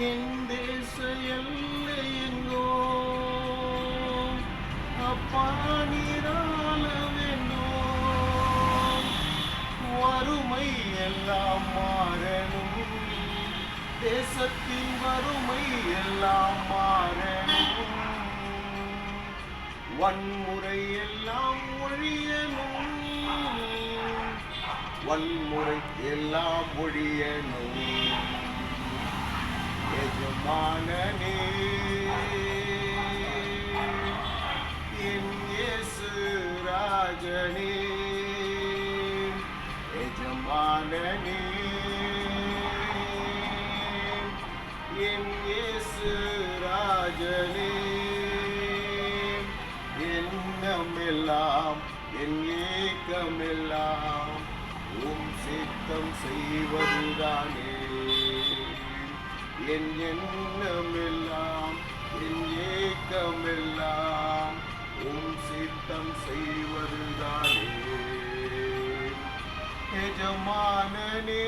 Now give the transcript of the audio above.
என் தேச எல்லை எங்கோ? அப்பா நீராள வேண்டும் வறுமை எல்லாம் மாறணும். தேசத்தின் வறுமை எல்லாம் மாறணும். வன்முறை எல்லாம் ஒழியணும். வன்முறை எல்லாம் ஒழியணும். எஜமானனே என் இயேசு ராஜனே. எஜமானனே. என் இயேசு ராஜனே. எண்ணமெல்லாம் என் ஏக்கமெல்லாம் உம் சித்தம் செய்வதுதானே. என் எண்ணமெல்லாம் என் ஏக்கமெல்லாம் உம் சித்தம் செய்வதுதானே. எஜமானனே